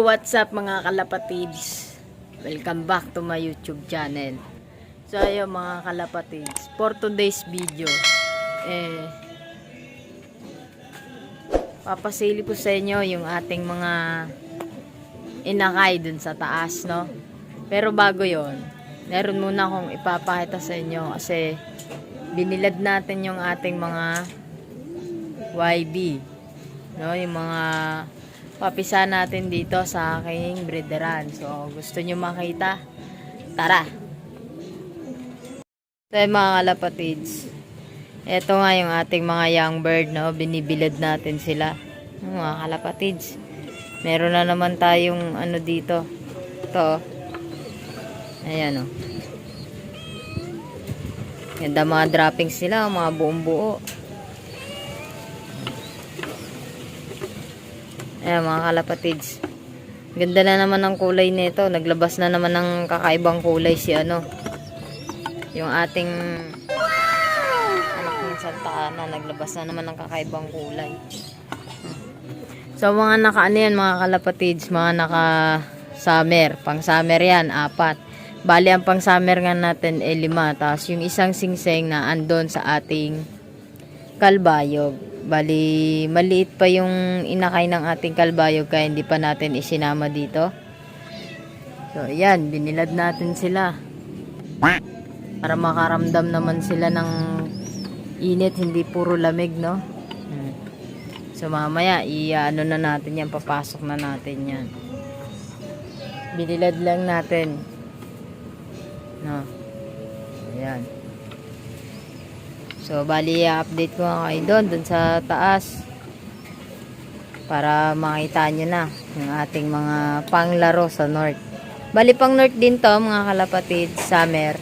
what's up mga kalapatids? Welcome back to my YouTube channel. So ayun mga kalapatids, for today's video, eh, papasili ko sa inyo yung ating mga inakay dun sa taas, no? Pero bago yon meron muna akong ipapakita sa inyo kasi binilad natin yung ating mga YB. No, yung mga papisa natin dito sa aking breederan. So, gusto nyo makita? Tara! So, yung mga kalapatids. Ito nga yung ating mga young bird, no? Binibilad natin sila. Mga kalapatids. Meron na naman tayong ano dito. Ito. Ayan, oh. Ganda mga droppings nila, mga buong buo. Ayan mga kalapatids. Ganda na naman ng kulay nito. Naglabas na naman ng kakaibang kulay si ano. Yung ating anak ng Santa Ana. Naglabas na naman ng kakaibang kulay. So mga naka ano yan mga kalapatids. Mga naka summer. Pang summer yan. Apat. Bali ang pang summer nga natin ay lima. Tapos yung isang singseng na andon sa ating kalbayog. Bali, maliit pa yung inakay ng ating kalbayog kaya hindi pa natin isinama dito. So, ayan, binilad natin sila. Para makaramdam naman sila ng init, hindi puro lamig, no? Hmm. So, mamaya, i-ano na natin yan, papasok na natin yan. Binilad lang natin. No? Ayan. So, bali, update ko nga kayo doon, doon sa taas. Para makita nyo na yung ating mga panglaro sa north. Bali, pang north din to, mga kalapatid, summer.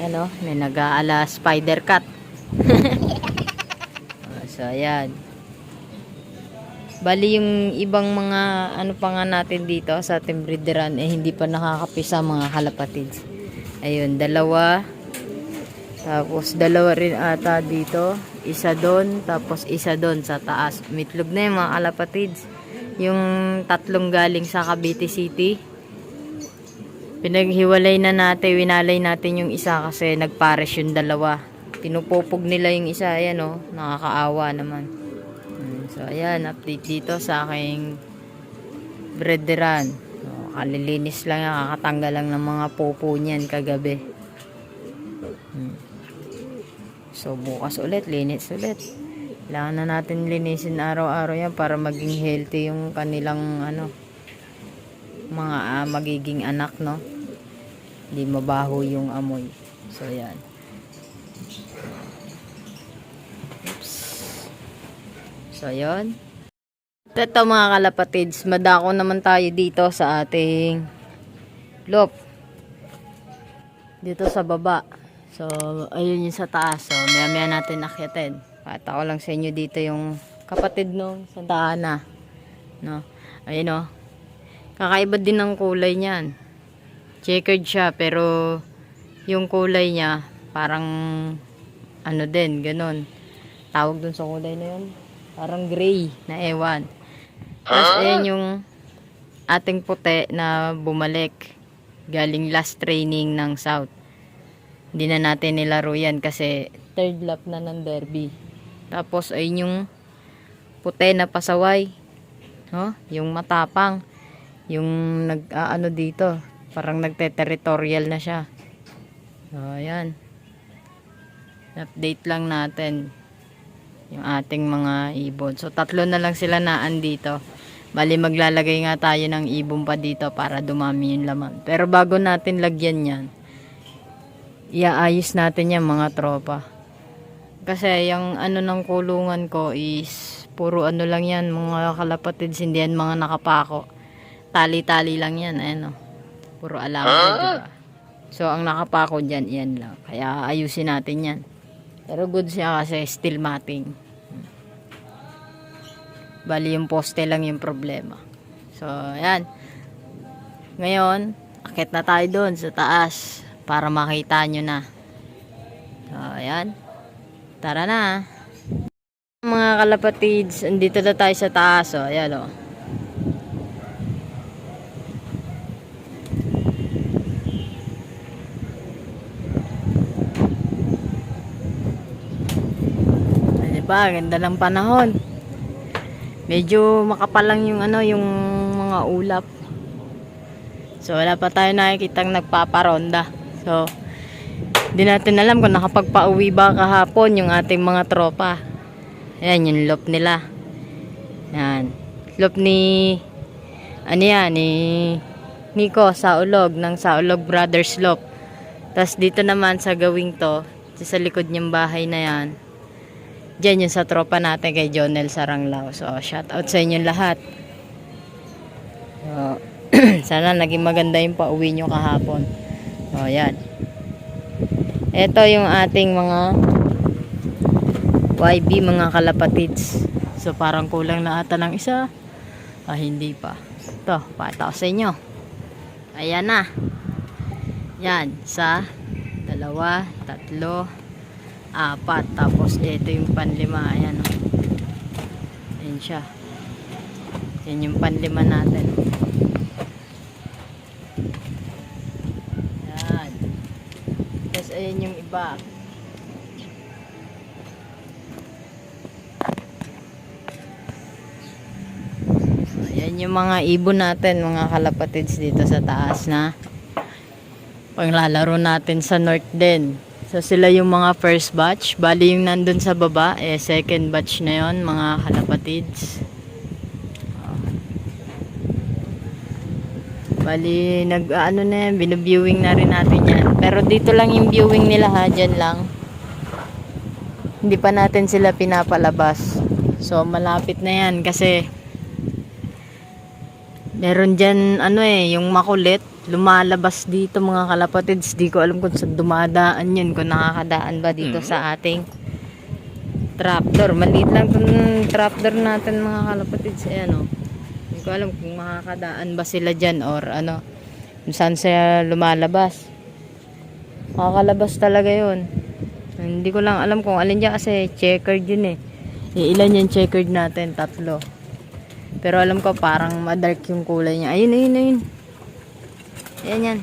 Ayan o, may nag-aala spider cat. Ah, so, ayan. Bali, yung ibang mga ano pa nga natin dito sa ating breederan, eh hindi pa nakakapisa mga kalapatids. Ayun, dalawa, tapos dalawa rin ata dito. Isa doon, tapos isa doon sa taas. Mitlog na yung mga kalapatids. Yung tatlong galing sa Cavite City. Pinaghiwalay na natin, winalay natin yung isa kasi nagpares yung dalawa. Pinupupog nila yung isa, ayan o. nakakaawa naman. Hmm, So ayan, update dito sa aking breederan. So, kalilinis lang yan, kakatanggal lang ng mga popo niyan kagabi. Hmm. So, bukas ulit, linis ulit. Kailangan na natin linisin araw-araw yan para maging healthy yung kanilang ano, mga ah, magiging anak, no? Hindi mabaho yung amoy. So, yan. So, yun. Ito mga kalapatids, madako naman tayo dito sa ating lop. Dito sa baba. So, ayun yung sa taas. So, maya maya natin akyatin. Pata ko lang sa inyo dito yung kapatid nung Santa Ana. No? Ayun o. Kakaiba din ng kulay niyan. Checkered siya, pero yung kulay niya, parang ano din, ganun. Tawag dun sa kulay na yun. Parang gray na ewan. Tapos, ayan yung ating puti na bumalik galing last training ng South. Hindi na natin nilaro yan kasi third lap na ng derby. Tapos ayun yung puti na pasaway. No? Yung matapang. Yung nag ah, ano dito, parang nagte-territorial na siya. So ayan. Update lang natin yung ating mga ibon. So tatlo na lang sila naan dito. Bali maglalagay nga tayo ng ibon pa dito para dumami yung laman. Pero bago natin lagyan yan, iaayos natin yan mga tropa. Kasi yung ano ng kulungan ko is puro ano lang yan mga kalapatids hindi yan mga nakapako. Tali-tali lang yan ano. Puro alam diba? So ang nakapako dyan yan lang. Kaya ayusin natin yan. Pero good siya kasi steel matting. Bali yung poste lang yung problema. So ayan. Ngayon, akit na tayo doon sa taas para makita nyo na so ayan tara na mga kalapatids andito na tayo sa taas oh. ayan o oh. Ano ba? Ganda ng panahon. Medyo makapal lang yung ano, yung mga ulap. So wala pa tayo nakikitang nagpaparonda. So hindi natin alam kung nakapagpauwi ba kahapon yung ating mga tropa. Ayan, yung loop nila. Yan. Loop ni ano yan, ni Nico Saulog ng Saulog Brothers Loop. Tapos dito naman sa gawing to, sa likod niyang bahay na yan, Diyan yung sa tropa natin kay Jonel Saranglao. So, shout out sa inyo lahat. So, sana naging maganda yung pauwi nyo kahapon. O, yan. Ito yung ating mga YB, mga kalapatids. So, parang kulang na ata ng isa. Ah, hindi pa. Ito, pakita ko sa inyo. Ayan na. Yan, sa dalawa, tatlo, apat. Tapos, ito yung panlima. Ayan, o. Ayan siya. Yan yung panlima natin. Yan. Tapos, ayan yung iba. Ayan yung mga ibon natin, mga kalapatids dito sa taas na panglalaro natin sa north din. So sila yung mga first batch. Bali yung nandun sa baba, eh second batch na yon mga kalapatids. Bali, nag, ano na yan, binuviewing na rin natin yan. Pero dito lang yung viewing nila ha, dyan lang. Hindi pa natin sila pinapalabas. So, malapit na yan kasi meron dyan, ano eh, yung makulit, lumalabas dito mga kalapatids. Di ko alam kung saan dumadaan yun, kung nakakadaan ba dito sa ating trapdoor. Maliit lang itong trapdoor natin mga kalapatids. Ayan o. Hindi ko alam kung makakadaan ba sila dyan or ano, kung saan sila lumalabas. Makakalabas talaga yun. Hindi ko lang alam kung alin dyan kasi checkered yun eh. Eh, Ilan yung checkered natin? Tatlo. Pero alam ko parang madark yung kulay niya. Ayun, ayun, ayun. Ayan yan.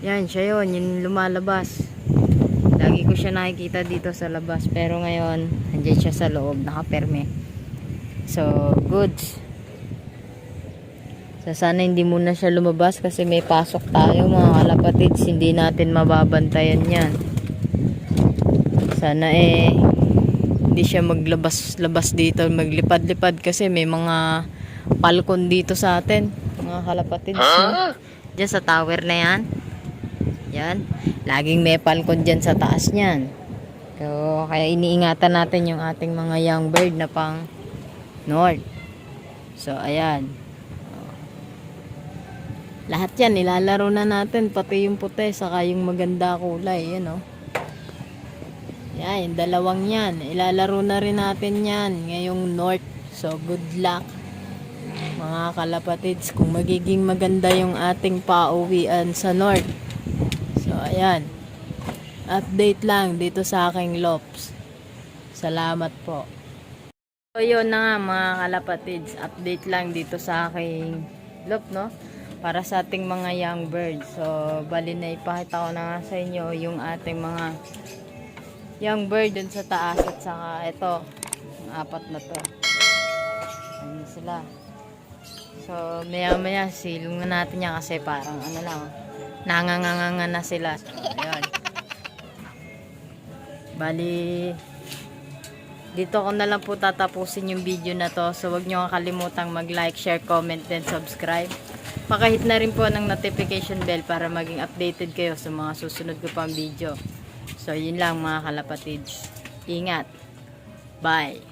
Yan, siya yun. Yung lumalabas. Lagi ko siya nakikita dito sa labas. Pero ngayon, andyan siya sa loob. Nakaperme. So, goods. So, sana hindi muna siya lumabas kasi may pasok tayo mga kalapatids. Hindi natin mababantayan yan. Sana eh, hindi siya maglabas-labas dito, maglipad-lipad kasi may mga palkon dito sa atin, mga kalapatids. No? Diyan sa tower na yan. Yan. Laging may palkon dyan sa taas niyan. So, kaya iniingatan natin yung ating mga young bird na pang north. So, ayan. Lahat yan, nilalaro na natin. Pati yung puti, saka yung maganda kulay. Yan, oh. Yan, dalawang yan. Ilalaro na rin natin yan ngayong north. So, good luck. Mga kalapatids, kung magiging maganda yung ating pauwian sa north. So, ayan. Update lang dito sa aking lops. Salamat po. So, yun na nga mga kalapatids. Update lang dito sa aking lop, no? Para sa ating mga young birds. So, bali na ipakita ko na nga sa inyo yung ating mga young bird dun sa taas at saka ito, apat na to. Ano sila. So, maya maya silong na natin yan kasi parang ano lang, nanganganganga na sila. So, ayun. Bali, dito ko na lang po tatapusin yung video na to. So, wag nyo kalimutang mag-like, share, comment, and subscribe. Pakahit na rin po ng notification bell para maging updated kayo sa mga susunod ko pang video. So, yun lang mga kalapatids. Ingat. Bye.